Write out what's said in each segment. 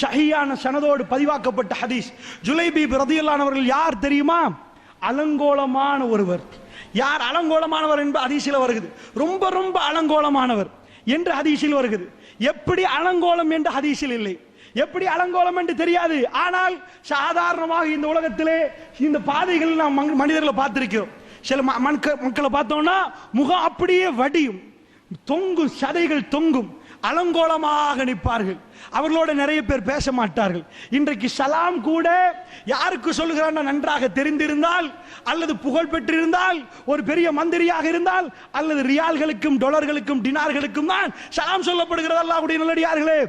ஷஹியான சனதோடு பதிவாக்கப்பட்ட ஹதீஸ். ஜுலைபி ரதியல்லானவர்கள் யார் தெரியுமா? அலங்கோலமான ஒருவர். யார் அலங்கோலமானவர் என்பது ஹதீஸில் வருகிறது. ரொம்ப ரொம்ப அலங்கோலமானவர் என்று ஹதீஸில் வருகிறது. எப்படி அலங்கோலம் என்று ஹதீஸில் இல்லை. எப்படி அலங்கோலம் என்று தெரியாது. ஆனால் சாதாரணமாக இந்த உலகத்திலே இந்த பாதைகள் நாம் மனிதர்களை பார்த்திருக்கிறோம். சில ம- மக்களை பார்த்தோம்னா முகம் அப்படியே வடியும். தொங்கும் சதைகள் தொங்கும். அலங்கோலமாக நிற்பார்கள். அவர்களோட நிறைய பேர் பேச மாட்டார்கள். இன்றைக்கு சலாம் கூட யாருக்கு சொல்லுகிறான் நன்றாக தெரிந்திருந்தால் அல்லது புகழ் பெற்றிருந்தால் ஒரு பெரிய மந்திரியாக இருந்தால் அல்லது ரியால்களுக்கும் டொலர்களுக்கும் டினார்களுக்கும் தான் சலாம் சொல்லப்படுகிறது. அல்லாவுடைய நல்லடியார்களே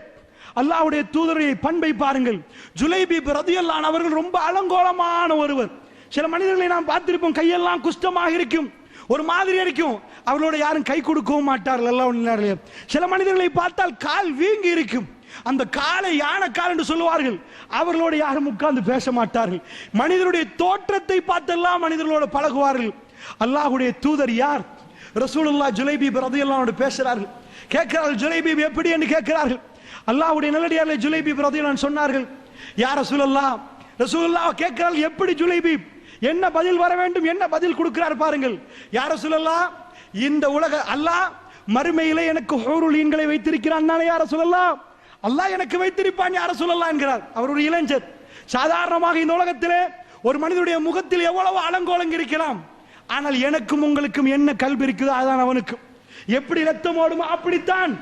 அல்லாவுடைய தூதருடைய பண்பை பாருங்கள். ஜுலைபி ரதியல்லான் அவர்கள் ரொம்ப அலங்கோலமான ஒருவர். சில மனிதர்களை நாம் பார்த்திருப்போம் கையெல்லாம் குஷ்டமாக இருக்கும். ஒரு மாதிரி இருக்கும் அவர்களோட யாரும் கை கொடுக்கவும் மாட்டார்கள். எல்லாம் சில மனிதர்களை பார்த்தால் கால் வீங்கி இருக்கும். அந்த காலை யானை கால் என்று சொல்லுவார்கள். அவர்களோட யாரும் உட்கார்ந்து பேச மாட்டார்கள். மனிதருடைய தோற்றத்தை பார்த்தெல்லாம் மனிதர்களோட பழகுவார்கள். அல்லாஹ்வுடைய தூதர் யார்? ரசூலுல்லா ஜுலைபி ரதியல்லானோடு பேசுகிறார்கள். கேட்கிறார்கள் ஜுலைபி எப்படி? என்று கேட்கிறார்கள். அல்லாஹுடைய நல்லடியார்களை ஜுலைபி ரதியல்லான் சொன்னார்கள் யார் ரசூலல்லா ரசூலுல்லா கேட்கிறார்கள் எப்படி ஜுலைபி என்ன பதில் வர வேண்டும்? என்ன பதில் கொடுக்கிறார் பாருங்கள். யார சொல்லலாம் இந்த உலக அல்லாஹ் மறுமையிலே எனக்கு ஹோருளீன்களை வைத்திருக்கிறான் நானே யார சொல்லலாம் அல்லாஹ் எனக்கு வைத்திருப்பான் யார சொல்லலாம் என்கிறார். அவர் ஒரு இளைஞர். சாதாரணமாக இந்த உலகத்திலே ஒரு மனிதனுடைய முகத்தில் எவ்வளவு அலங்கோலங்க இருக்கலாம். ஆனால் எனக்கும் உங்களுக்கும் என்ன கல்வி இருக்குதோ அதான் அவனுக்கும் எப்படி ரத்தம் ஓடுமோ அப்படித்தான்.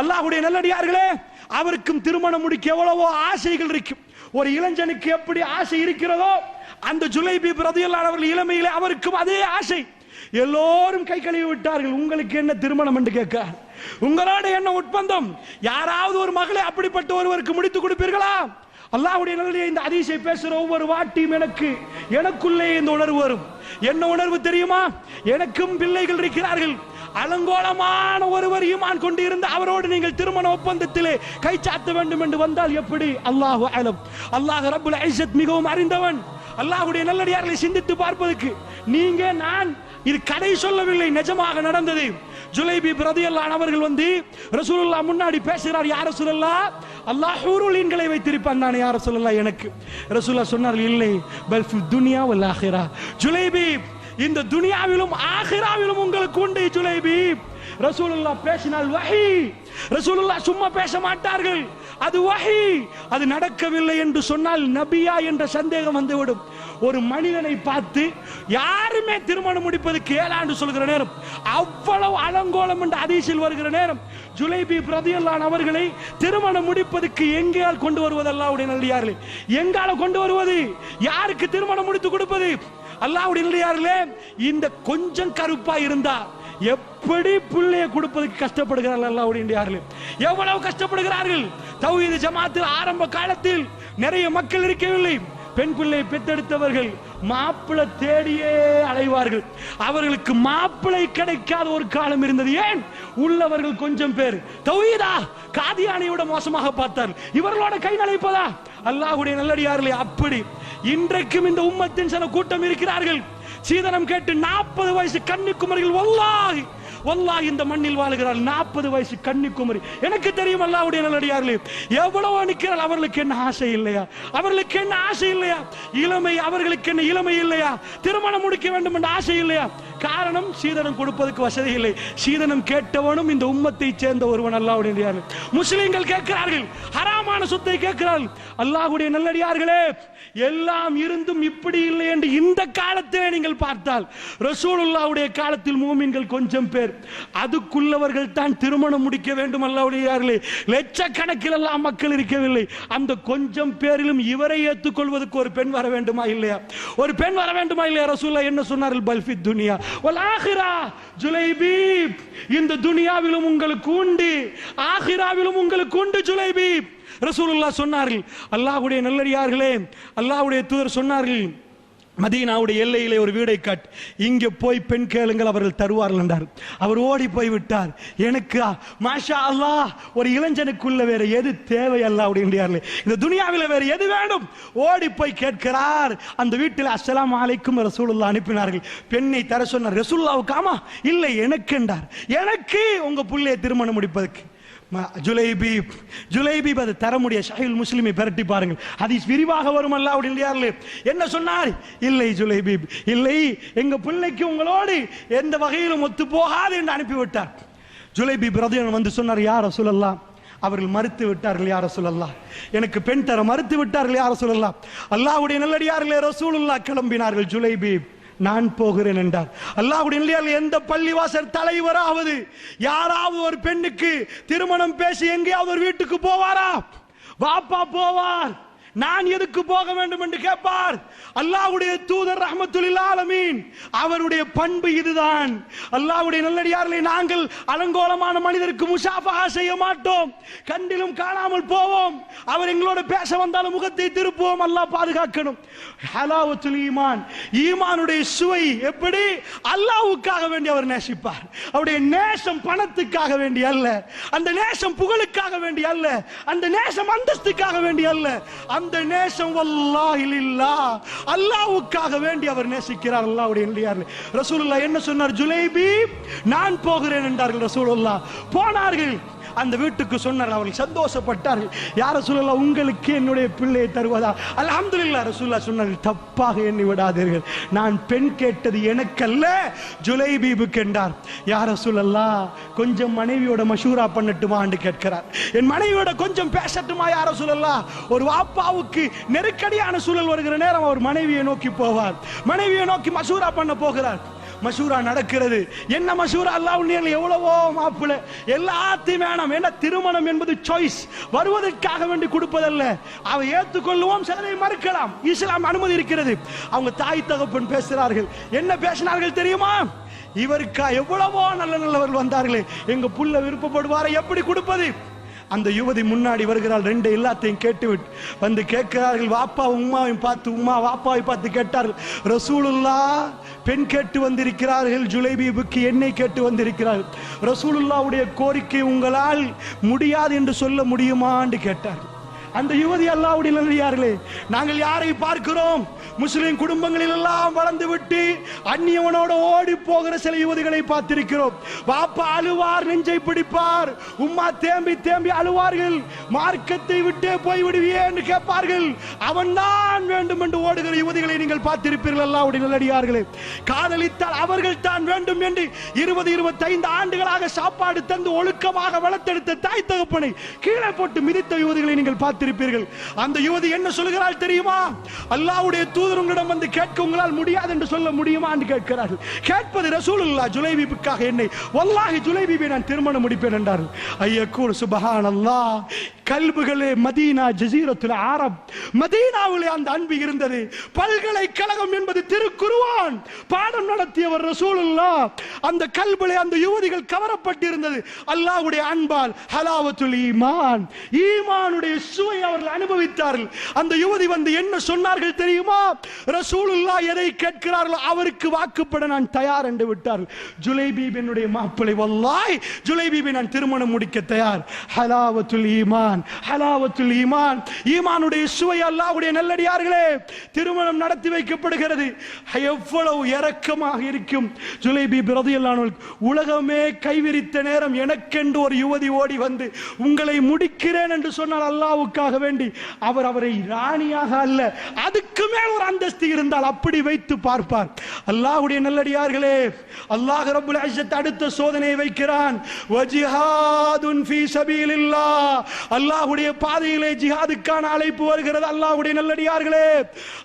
அல்லாஹுடைய நல்லடியார்களே அவருக்கும் திருமணம் முடிக்க எவ்வளவோ ஆசைகள் இருக்கும் ஒரு இளைஞனுக்கு எப்படி ஆசை இருக்கிறதோ அந்த ஜுலைபி பிரதியல்லான் அவர்கள் இளமையிலே அவருக்கும் அதே ஆசை. எல்லோரும் கை கழுவி விட்டார்கள் உங்களுக்கு என்ன திருமணம் என்று கேட்க? உங்களோட என்ன ஒப்பந்தம் யாராவது ஒரு மகளை அப்படிப்பட்ட ஒருவருக்கு முடித்து கொடுப்பீர்களா? அல்லாவுடைய நல்ல இந்த அதிசை பேசுற ஒவ்வொரு வாட்டியும் எனக்கு எனக்குள்ளே இந்த உணர்வு வரும். என்ன உணர்வு தெரியுமா? எனக்கும் பிள்ளைகள் இருக்கிறார்கள். அலங்கோலமான ஒருவர் ஈமான் கொண்டிருந்த அவரோடு நீங்கள் திருமண ஒப்பந்தத்திலே கை சாத்த வேண்டும் என்று வந்தால் எப்படி? அல்லாஹ் அலம். அல்லாஹ் ரபுல் ஐசத் மிகவும் அறிந்தவன். அல்லாஹுடைய நல்லடியார்களை சிந்தித்து பார்ப்பதற்கு. நீங்க நான் இது கதை சொல்லவில்லை நிஜமாக நடந்தது. ஜுலைபி பிரதியல்லான் அவர்கள் வந்து ரசூலுல்லா முன்னாடி பேசுகிறார் யார் ரசூலுல்லா அல்லாஹ் ஹூருலீன்களை வைத்திருப்பான் நான் யார் ரசூலுல்லா எனக்கு. ரசூலுல்லா சொன்னார்கள் இல்லை பல் துனியா வல் ஆஹிரா ஜுலைபி இந்த துனியாவிலும் ஆகிராவிலும் உங்களுக்கு உண்டு ஜுலைபி. ரசூலுல்லா பேசினால் வஹி. ரசூலுல்லா சும்மா பேச மாட்டார்கள். அது வஹி. அது நடக்கவில்லை என்று சொன்னால் நபியா என்ற சந்தேகம் வந்துவிடும். ஒரு மனிதனை பார்த்து யாருமே திருமணம் முடிப்பது ஏழாண்டு சொல்கிற நேரம் அவ்வளவு அலங்கோலம் என்று அதிசயில் வருகிற நேரம் ஜுலைபி பிரதியல்லான் அவர்களை திருமணம் முடிப்பதற்கு எங்கேயால் கொண்டு வருவது அல்லாவுடைய நல்லியார்களே எங்கால கொண்டு வருவது? யாருக்கு திருமணம் முடித்து கொடுப்பது? அல்லாவுடைய இல்லையார்களே இந்த கொஞ்சம் கருப்பா இருந்தா எப்படி பிள்ளைய கொடுப்பதற்கு கஷ்டப்படுகிறார்கள் அல்லாவுடைய நல்லியார்களே எவ்வளவு கஷ்டப்படுகிறார்கள்? தௌஹீது ஜமாத்தில் ஆரம்ப காலத்தில் நிறைய மக்கள் இருக்கவில்லை. பெண் பிள்ளை பெத்தெடுத்தவர்கள் மாப்பிளை தேடியே அலைவார்கள். அவர்களுக்கு மாப்பிளை கிடைக்காத ஒரு காலம் இருந்தது. ஏன்? உள்ளவர்கள் கொஞ்சம் பேர். தௌஹீதா? காதியானையோட மோசமாக பார்த்தார் இவர்களோட கை நலைப்பதா அல்லாஹுடைய நல்லடியார்களே அப்படி இன்றைக்கும் இந்த உம்மத்தின் சில கூட்டம் இருக்கிறார்கள். சீதனம் கேட்டு நாற்பது வயசு கன்னிக்குமரிகள் ஒல்லாகி வல்லா இந்த மண்ணில் வாழுகிறாள். நாற்பது வயசு கன்னிக்குமரி. எனக்கு தெரியும் அல்லாவுடைய நல்லடியார்களே எவ்வளவு நிற்கிறாள். அவர்களுக்கு என்ன ஆசை இல்லையா? அவர்களுக்கு என்ன ஆசை இல்லையா? இளமை அவர்களுக்கு என்ன இளமை இல்லையா? திருமணம் முடிக்க வேண்டும் என்ற ஆசை இல்லையா? காரணம் சீதனம் கொடுப்பதற்கு வசதி இல்லை. சீதனம் கேட்டவனும் இந்த உம்மத்தை சேர்ந்த ஒருவன் அல்லாவுடைய முஸ்லிம்கள் கேட்கிறார்கள் ஹராமான சொத்தை கேட்கிறார்கள் அல்லாஹ்வுடைய நல்லடியார்களே எல்லாம் இருந்தும் இப்படி இல்லை என்று இந்த காலத்திலே நீங்கள் பார்த்தால் ரசூலுல்லாவுடைய காலத்தில் மூமின்கள் கொஞ்சம் பேர் அதுக்குள்ளவர்கள் தான் திருமணம் முடிக்க வேண்டும் அல்லாவுடையார்களே லட்சக்கணக்கில் எல்லாம் மக்கள் இருக்கவில்லை. அந்த கொஞ்சம் பேரிலும் இவரை ஏற்றுக்கொள்வதற்கு ஒரு பெண் வர வேண்டுமா இல்லையா? ஒரு பெண் வர வேண்டுமா இல்லையா? ரசூல்லா என்ன சொன்னார்கள்? பல்ஃபி துனியா ஒல் ஆஹிரா. ஜுலைபி இந்த துனியாவிலும் உங்களுக்கு உண்டு. ஆஹிராவிலும் உங்களுக்கு உண்டு ஜுலைபி ரசூலுல்லா சொன்னார்கள். அல்லாஹ்வுடைய நல்லடியார்களே அல்லாஹ்வுடைய தூதர் சொன்னார்கள் மதீனாவுடைய எல்லையிலே ஒரு வீடை கட். இங்கே போய் பெண் கேளுங்கள் அவர்கள் தருவார்கள் என்றார். அவர் ஓடி போய் விட்டார். எனக்கு மாஷா அல்லாஹ் ஒரு இளைஞனுக்குள்ள வேற எது தேவை அப்படின்றார்களே. இந்த துனியாவில் வேற எது வேண்டும்? ஓடி போய் கேட்கிறார். அந்த வீட்டில் அஸ்லாம் அலைக்கும் ரசூலுல்லா அனுப்பினார்கள். பெண்ணை தர சொன்னார் ரசூல்லாவுக்கு ஆமா இல்லை எனக்கு என்றார். எனக்கு உங்க புள்ளையை திருமணம் முடிப்பதற்கு. ஜுலைபி ஜுலைபி அது தர முடிய ஷஹீல் முஸ்லிமை பெரட்டி பாருங்கள். ஹதீஸ் விரிவாக வரும் அல்ல அப்படி என்ன சொன்னார்? இல்லை ஜுலைபி இல்லை எங்க பிள்ளைக்கு உங்களோடு எந்த வகையிலும் ஒத்து போகாது என்று அனுப்பிவிட்டார். ஜுலைபி ரதியன் வந்து சொன்னார் யார் சொல்லலாம் அவர்கள் மறுத்து விட்டார்கள் யார சொல்லலாம் எனக்கு பெண் தர மறுத்து விட்டார்கள் யார சொல்லலாம் அல்லாஹ்வுடைய நல்லடியார்களே ரசூலுல்லா கிளம்பினார்கள் ஜுலைபீப் நான் போகிறேன் என்றார். அல்லாஹுடைய நல்லடியார்கள் எந்த பள்ளிவாசல் தலைவராவது யாராவது ஒரு பெண்ணுக்கு திருமணம் பேசி எங்கேயாவது ஒரு வீட்டுக்கு போவாரா? வாப்பா போவார். நான் எதுக்கு போக வேண்டும் என்று கேட்பார்? அல்லாவுடைய தூதர் ரஹமத்துல் ஆலமீன். அவருடைய பண்பு இதுதான். அல்லாவுடைய நல்லடியார்களை நாங்கள் அலங்கோலமான மனிதருக்கு முசாஃபஹா செய்ய மாட்டோம். கண்டிலும் காணாமல் போவோம். அவர் எங்களோட பேச வந்தாலும் முகத்தை திருப்புவோம். அல்லாஹ் பாதுகாக்கணும். ஹலாவத்துல் ஈமான். ஈமானுடைய சுவை எப்படி? அல்லாவுக்காக வேண்டி அவர் நேசிப்பார். அவருடைய நேசம் பணத்துக்காக வேண்டி அல்ல. அந்த நேசம் புகழுக்காக வேண்டி அல்ல. அந்த நேசம் அந்தஸ்துக்காக வேண்டி அல்ல. அந்த நேசம் வல்லாஹி அல்லாவுக்காக அல்லாஹ்வுக்காக வேண்டி அவர் நேசிக்கிறார் அல்லாவுடைய இல்லையார்கள் ரசூலுல்லா என்ன சொன்னார்? ஜுலைபி நான் போகிறேன் என்றார்கள் ரசூலுல்லா போனார்கள். அந்த வீட்டுக்கு சொன்னார் அவர்கள் சந்தோஷப்பட்டார்கள். யார சொல்லல உங்களுக்கு என்னுடைய பிள்ளையை தருவதா? அலமதுல்லா ரசூல்லா சொன்னார்கள் தப்பாக எண்ணி விடாதீர்கள். நான் பெண் கேட்டது எனக்கல்ல. ஜுலைபீபுக்கு என்றார் யார சொல்லல்லா கொஞ்சம் மனைவியோட மஷூரா பண்ணட்டுமா என்று கேட்கிறார். என் மனைவியோட கொஞ்சம் பேசட்டுமா யார சொல்லலாம் ஒரு வாப்பாவுக்கு நெருக்கடியான சூழல் வருகிற நேரம் அவர் மனைவியை நோக்கி போவார். மனைவியை நோக்கி மஷூரா பண்ண போகிறார். மஷூரா நடக்கிறது. என்ன மஷூரா அல்லாஹ் எவ்வளவோ மாப்பிள்ள. எல்லாத்தையும் வேணாம். என்ன திருமணம் என்பது சாய்ஸ் வருவதற்காக வேண்டி கொடுப்பதல்ல. அவை ஏற்றுக்கொள்ளுவோம் சிலரை மறுக்கலாம். இஸ்லாம் அனுமதி இருக்கிறது. அவங்க தாய் தகப்பன் பேசுகிறார்கள். என்ன பேசினார்கள் தெரியுமா? இவருக்கா எவ்வளவோ நல்ல நல்லவர்கள் வந்தார்களே. எங்க புள்ள விருப்பப்படுவாரை எப்படி கொடுப்பது? அந்த யுவதி முன்னாடி வருகிறாள் ரெண்டு எல்லாத்தையும் கேட்டுவிட்டு வந்து கேட்கிறார்கள் வாப்பா உமாவையும் பார்த்து உமா வாப்பாவை பார்த்து கேட்டார்கள். ரசூலுல்லா பெண் கேட்டு வந்திருக்கிறார்கள் ஜுலைபீபுக்கு எண்ணெய் கேட்டு வந்திருக்கிறார்கள். ரசூலுல்லாவுடைய கோரிக்கை உங்களால் முடியாது என்று சொல்ல முடியுமா என்று கேட்டார்கள். அந்த யுவதி அல்லாவுடைய நல்லடியார்களே நாங்கள் யாரை பார்க்கிறோம்? முஸ்லிம் குடும்பங்களில் எல்லாம் வளர்ந்து விட்டு அந்நியவனோட ஓடி போகிற சில யுவதிகளை பார்த்திருக்கிறோம். வாப்பா அழுவார் நெஞ்சை பிடிப்பார். உம்மா தேம்பி தேம்பி அழுவார்கள். மார்க்கத்தை விட்டே போய் விடுவியே என்று கேட்பார்கள். அவன் தான் வேண்டும் என்று ஓடுகிற யுவதிகளை நீங்கள் பார்த்திருப்பீர்கள் அல்லாவுடைய நல்லடியார்களே. காதலித்தால் அவர்கள் தான் வேண்டும் என்று இருபது இருபத்தைந்து ஆண்டுகளாக சாப்பாடு தந்து ஒழுக்கமாக வளர்த்தெடுத்த தாய் தகப்பனை கீழே போட்டு மிதித்த யுவதிகளை நீங்கள் பார்த்திருப்பீர்கள். அந்த யுவதி என்ன சொல்கிறாள் தெரியுமா? அல்லாவுடைய தூதர் உங்களிடம் வந்து கேட்க உங்களால் முடியாது என்று சொல்ல முடியுமா என்று கேட்கிறார்கள். கேட்பது ரசூலுல்லா ஜுலைபிபுக்காக என்னை. வல்லாஹி ஜுலைபிபை நான் திருமணம் முடிப்பேன் என்றார்கள். ஐயக்கூர் சுபஹான் கல்புகளே மதீனா ஜசீரத்துல ஆரப். மதீனாவிலே அந்த அன்பு இருந்தது. பல்கலைக்கழகம் என்பது திருக்குருவான் பாடம் நடத்தியவர் ரசூலுல்லா அந்த கல்புலே அந்த யுவதிகள் கவரப்பட்டிருந்தது. அல்லாஹ்வுடைய அன்பால் ஹலாவத்துல் ஈமான். ஈமானுடைய சுவை அவர்கள் அனுபவித்தார்கள். அந்த யுவதி வந்து என்ன சொன்னார்கள் தெரியுமா? ரசூலுல்லா எதை கேட்கிறார்களோ அவருக்கு வாக்குப்பட நான் தயார் என்று விட்டார்கள். ஜுலைபீபினுடைய மாப்பிளை வல்லாய் ஜுலைபீபை நான் திருமணம் முடிக்க தயார். ஹலாவத்துல் ஈமான். ஈமான் ஹலாவத்துல் ஈமான். ஈமானுடைய சுவை அல்லாஹ்வுடைய நல்லடியார்களே திருமணம் நடத்தி வைக்கப்படுகிறது. எவ்வளவு இரக்கமாக இருக்கும். ஜுலைபி பிரதியல்லானவள் உலகமே கைவிரித்த நேரம் எனக்கென்று ஒரு யுவதி ஓடி வந்து உங்களை முடிக்கிறேன் என்று சொன்னால் அல்லாவுக்காக வேண்டி அவர் அவரை ராணியாக அல்ல அதுக்கு மேல் ஒரு அந்தஸ்து இருந்தால் அப்படி வைத்து பார்ப்பார். அல்லாஹ்வுடைய நல்லடியார்களே அல்லாஹ் ரப்புல் இஸ்ஸத் அடுத்த சோதனை வைக்கிறான். வஜிஹாதுன் ஃபீ சபீலில்லாஹ். அல்லாஹ்வுடைய பாதையிலே ஜிஹாதுக்கான அழைப்பு வருகிறது. அல்லாஹ்வுடைய நல்லடியார்களே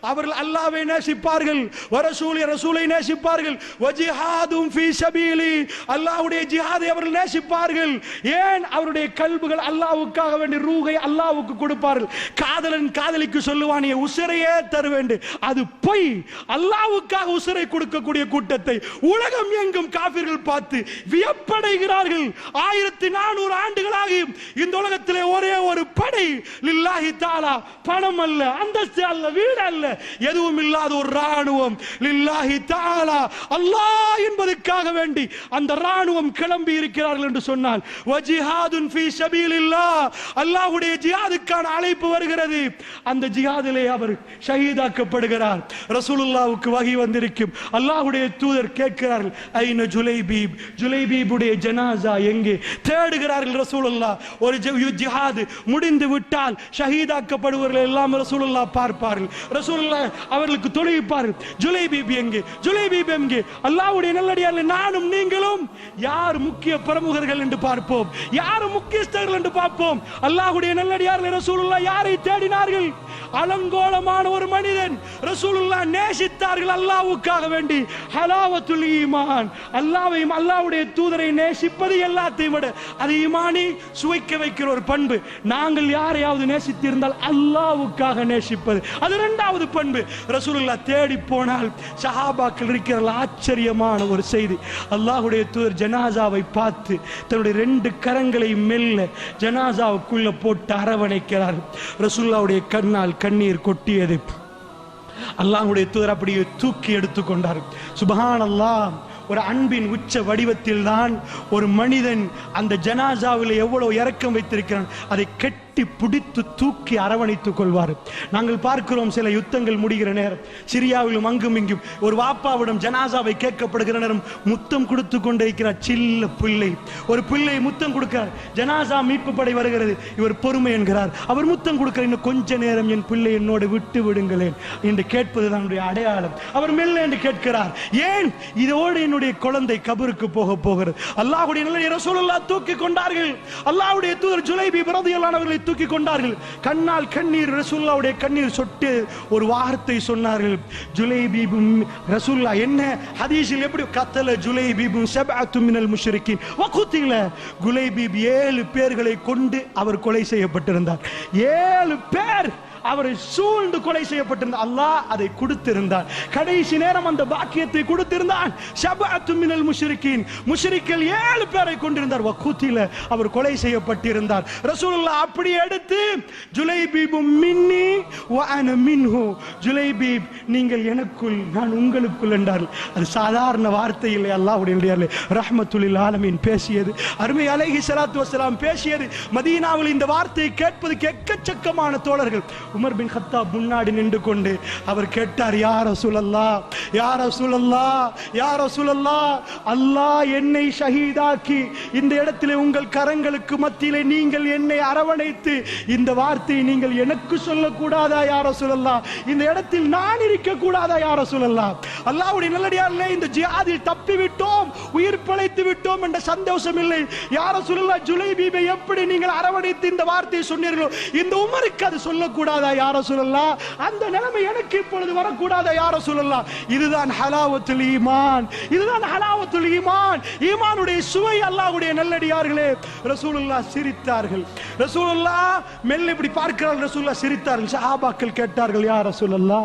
அவர்கள் அல்லாஹ்வை நேசிப்பார்கள். வரசூலை ரசூலை நேசிப்பார்கள். வஜிஹாதும் ஃபீ சபீலி அல்லாஹ்வுடைய ஜிஹாதை அவர்கள் நேசிப்பார்கள். ஏன்? அவருடைய கல்புகள் அல்லாஹ்வுக்காக வேண்டி ரூகை அல்லாஹ்வுக்கு கொடுப்பார்கள். காதலன் காதலிக்கு சொல்லுவான் "என் உசிரையே தருவேண்டு அது பொய். அல்லாஹ்வுக்காக உசிரை கொடுக்கக்கூடிய கூட்டத்தை உலகம் எங்கும் காபிர்கள் பார்த்து வியப்படைகிறார்கள். ஆயிரத்தி நானூறு ஆண்டுகளாக இந்த உலகத்திலே ஒரே ஒரே ஒரு படை. லில்லாஹி தாலா பணம் அல்ல அந்தஸ்து அல்ல வீடு அல்ல எதுவும் இல்லாத ஒரு ராணுவம் லில்லாஹி தாலா அல்லாஹ் என்பதற்காக வேண்டி அந்த ராணுவம் கிளம்பி இருக்கிறார்கள் என்று சொன்னால் வஜிஹாதுன் ஃபீ சபீலில்லாஹ் அல்லாஹ்வுடைய ஜிஹாதுக்கான அழைப்பு வருகிறது. அந்த ஜிஹாதிலே அவர் ஷஹீதாக்கப்படுகிறார். ரசூலுல்லாவுக்கு வகி வந்திருக்கும். அல்லாஹ்வுடைய தூதர் கேட்கிறார்கள் ஐன ஜுலைபீப்? ஜுலைபீபுடைய ஜனாசா எங்கே? தேடுகிறார்கள் ரசூலுல்லா ஒரு ஜிஹாது முடிந்து விட்டால் ஷஹீதாக்கப்படுவர்கள் எல்லாம் ரசூலுல்லா பார்ப்பார்கள். ரசூலுல்லா அவர்களுக்கு தொழுவிப்பார்கள் ஜுலைபீப் எங்கே? ஜுலைபீப் எங்கே? அல்லாவுடைய நல்லடியார்கள் நானும் நீங்களும் யார் முக்கிய பிரமுகர்கள் என்று பார்ப்போம். யார் முக்கியஸ்தர்கள் என்று பார்ப்போம். அல்லாஹ்வுடைய நல்லடியார்கள் ரசூலுல்லா யாரை தேடினார்கள்? அலங்கோலமான ஒரு மனிதன் ரசூலுல்லா நேசித்த நேசித்தார்கள் அல்லாவுக்காக வேண்டி. ஹலாவத்துல் ஈமான். அல்லாவையும் அல்லாவுடைய தூதரை நேசிப்பது எல்லாத்தையும் விட அது ஈமானி சுவைக்க வைக்கிற ஒரு பண்பு. நாங்கள் யாரையாவது நேசித்திருந்தால் அல்லாவுக்காக நேசிப்பது. அது இரண்டாவது பண்பு. ரசூலுல்லா தேடி போனால் சஹாபாக்கள் இருக்கிற ஆச்சரியமான ஒரு செய்தி. அல்லாஹுடைய தூதர் ஜனாசாவை பார்த்து தன்னுடைய ரெண்டு கரங்களை மெல்ல ஜனாசாவுக்குள்ள போட்டு அரவணைக்கிறார். ரசூல்லாவுடைய கண்ணால் கண்ணீர் கொட்டியது. அல்லாஹுடைய தூதர் அப்படியே தூக்கி எடுத்துக்கொண்டார் சுபஹான் அல்லாஹ் ஒரு அன்பின் உச்ச வடிவத்தில் தான் ஒரு மனிதன் அந்த ஜனாசாவில் எவ்வளவு இறக்கம் வைத்திருக்கிறான் அதை கெட்டி பிடித்து தூக்கி அரவணைத்துக் கொள்வார். நாங்கள் பார்க்கிறோம் சில யுத்தங்கள் முடிகிற நேரம். சிரியாவிலும் அங்கும் இங்கும் ஒரு வாப்பாவிடம் ஜனாசாவை கேட்கப்படுகிற நேரம் முத்தம் கொடுத்து கொண்டிருக்கிறார் சில்ல பிள்ளை. ஒரு பிள்ளை முத்தம் கொடுக்கிறார். ஜனாசா மீட்பு படை வருகிறது. இவர் பொறுமை என்கிறார். அவர் முத்தம் கொடுக்கிறார். இன்னும் கொஞ்ச நேரம் என் பிள்ளை என்னோடு விட்டு விடுங்களேன் என்று கேட்பது தன்னுடைய அடையாளம். அவர் மெல்ல என்று கேட்கிறார். ஏன்? இதோடு என்னுடைய குழந்தை கபருக்கு போக போகிறது. அல்லாஹ்வுடைய நல்ல ரசூலுல்லாஹ் தூக்கி கொண்டார்கள். அல்லாஹ்வுடைய தூதர் ஜுலைபி பிரதியலானவர்களை தூக்கி கொண்டார்கள். கண்ணால் கண்ணீர் ரசூல்லாவுடைய கண்ணீர் சொட்டு ஒரு வார்த்தை சொன்னார்கள். ஜுலைபீபும் ரசூல்லா என்ன? ஹதீஸில் எப்படி கத்தல ஜுலைபீபும் சபஅத்து மினல் முஷ்ரிக்கீன் வகுத்தில குலைபீப் ஏழு பேர்களை கொண்டு அவர் கொலை செய்யப்பட்டிருந்தார். ஏழு பேர் அவரை சூழ்ந்து கொலை செய்யப்பட்டிருந்த அல்லாஹ் அதை கொடுத்திருந்தார் கடைசி நேரம் அந்த பாக்கியத்தை கொடுத்திருந்தான். ஷபாத்து மினல் முஷ்ரிக்கின் முஷ்ரிக்கில் ஏழு பேரை கொண்டிருந்தார். வக்கூத்தில அவர் கொலை செய்யப்பட்டிருந்தார். ரசூலுல்லா அப்படி எடுத்து ஜுலைபீபு மின்னி வான மின்ஹு. ஜுலைபீப் நீங்கள் எனக்குள் நான் உங்களுக்குள் என்றார்கள். அது சாதாரண வார்த்தை இல்லை. அல்லாஹ்வுடைய நல்லடியார்களே. ரஹ்மத்துலில் ஆலமீன் பேசியது. அருமை அலைஹி சலாத்து வசலாம் பேசியது. மதீனாவில் இந்த வார்த்தையை கேட்பதுக்கு எக்கச்சக்கமான தோழர்கள். உமர் பின் கத்தாப் முன்னாடி நின்று கொண்டு அவர் கேட்டார் யார் சுழல்லா யார சுழல்லா யார சுழல்லா அல்லாஹ் என்னை ஷஹீதாக்கி இந்த இடத்திலே உங்கள் கரங்களுக்கு மத்தியிலே நீங்கள் என்னை அரவணைத்து இந்த வார்த்தையை நீங்கள் எனக்கு சொல்லக்கூடாதா யார சுழல்லா இந்த இடத்தில் நான் இருக்க கூடாதா யார சுழல்லா அல்லாவுடைய நல்லடியார்களே இந்த ஜியாதில் தப்பி விட்டோம் உயிர் பிழைத்து விட்டோம் என்ற சந்தோஷம் இல்லை. யார சுழல்லா ஜுலை பீபை எப்படி நீங்கள் அரவணைத்து இந்த வார்த்தையை சொன்னீர்களோ இந்த உமருக்கு அது சொல்லக்கூடாது. யார சொல்லலாம் அந்த நிலைமை எனக்கு இப்பொழுது வரக்கூடாதா யார சொல்லலாம் இதுதான் ஹலாவத்துல் ஈமான். இதுதான் ஹலாவத்துல் ஈமான். ஈமானுடைய சுவை அல்லாஹ்வுடைய நல்லடியார்களே ரசூலுல்லா சிரித்தார்கள். ரசூலுல்லா மெல்ல இப்படி பார்க்கிறார்கள் ரசூலுல்லா சிரித்தார்கள். சஹாபாக்கள் கேட்டார்கள் யார் ரசூலுல்லா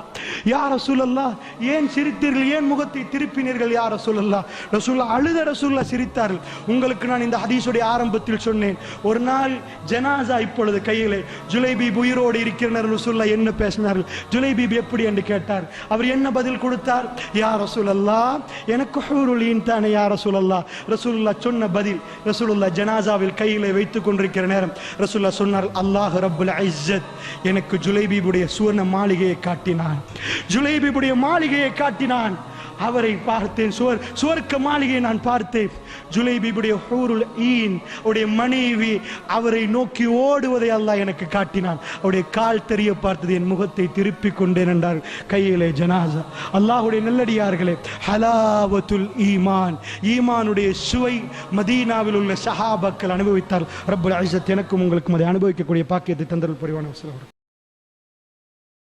யார் ரசூலுல்லா ஏன் சிரித்தீர்கள்? ஏன் முகத்தை திருப்பினீர்கள்? யார் ரசூலுல்லா ரசூலுல்லா அழுத ரசூலுல்லா சிரித்தார்கள். உங்களுக்கு நான் இந்த ஹதீஸுடைய ஆரம்பத்தில் சொன்னேன். ஒரு நாள் ஜனாசா இப்பொழுது கையிலே ஜுலைபி உயிரோடு இருக்கிறனர் ரசூல்லா என்ன பேசினார்கள்? ஜுலைபீப் எப்படி என்று கேட்டார். அவர் என்ன பதில் கொடுத்தார்? யா ரசூலல்லா எனக்கு ஹூருலீன் தானே யா ரசூலல்லா ரசூலுல்லா சொன்ன பதில் ரசூலுல்லா ஜனாசாவில் கையில் வைத்துக் கொண்டிருக்கிற நேரம் ரசூல்லா சொன்னார் அல்லாஹ் ரப்புல் ஐஸத். எனக்கு ஜுலைபீபுடைய சுவர்ண மாளிகையை காட்டினான். ஜுலைபீபுடைய மாளிகையை காட்டினான். அவரை பார்த்தேன். சுவர் சுவர்க்க மாளிகையை நான் பார்த்தேன். ஜுலைபிபுடைய ஹூருல் ஈன் உடைய மனைவி அவரை நோக்கி ஓடுவதை அல்லாஹ் எனக்கு காட்டினான். அவருடைய கால் தெரிய பார்த்தது என் முகத்தை திருப்பி கொண்டேன் என்றார். கையிலே ஜனாசா. அல்லாஹுடைய நல்லடியார்களே ஹலாவத்துல் ஈமான். ஈமானுடைய சுவை மதீனாவில் உள்ள சஹாபாக்கள் அனுபவித்தார் ரப்பல் ஐசத் எனக்கும் உங்களுக்கும் அதை அனுபவிக்கக்கூடிய பாக்கியத்தை தந்தல் புரிவான